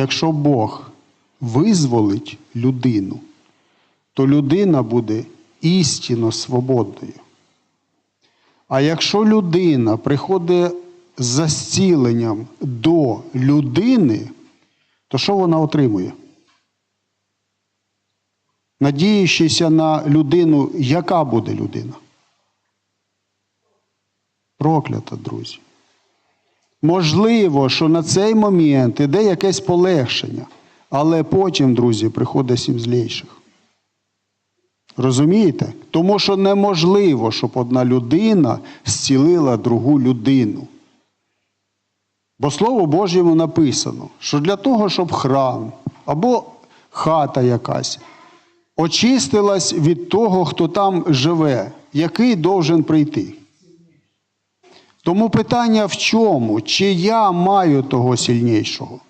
якщо Бог визволить людину, то людина буде істинно свободною. А якщо людина приходить за зціленням до людини, то що вона отримує? Надіючися на людину, яка буде людина? Проклята, друзі. Можливо, що на цей момент іде якесь полегшення, але потім, друзі, приходить сім злейших. Розумієте? Тому що неможливо, щоб одна людина зцілила другу людину. Бо Слово Божому написано, що для того, щоб храм або хата якась очистилась від того, хто там живе, який должен прийти. Тому питання в чому? Чи я маю того сильнішого?